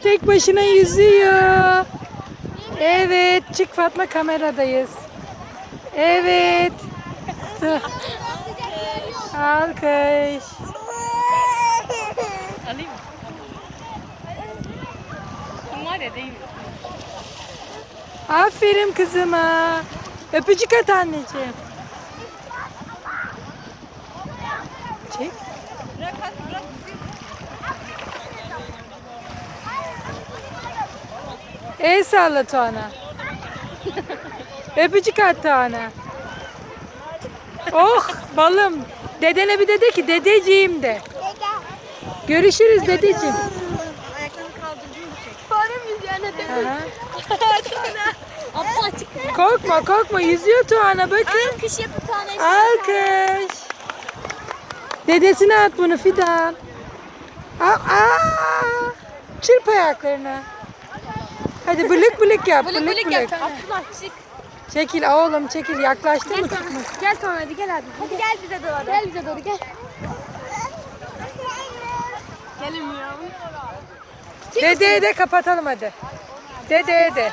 Tek başına yüzüyor. Evet, çık Fatma kameradayız. Evet. Alkış. Alayım mı? Kim ya değil mi? Aferin kızıma. Öpücük at anneciğim. Çek. Bırak hadi bırak. El salla Tuana. Öpücük at Tuana. Oh balım. Dedene bir de de ki dedeciğim de. Görüşürüz dedeciğim. Ayaklarını kaldırdığını çek. Farem yüzüyor Aha. Abla açık. Korkma korkma yüzüyor Tuana bakın. Kış yapı tane. Alkış. Dedesine at bunu Fidan. Aa, aa. Çırp ayaklarını. Hadi bılık bılık yap. Bılık bılık. Abdullah çık. Çekil oğlum çekil yaklaştı mı. Gel Tom hadi gel hadi. Hadi gel bize doğru. Gel bize doğru gel. Gelemiyorum. Dedeye de kapatalım hadi. Dedeye de.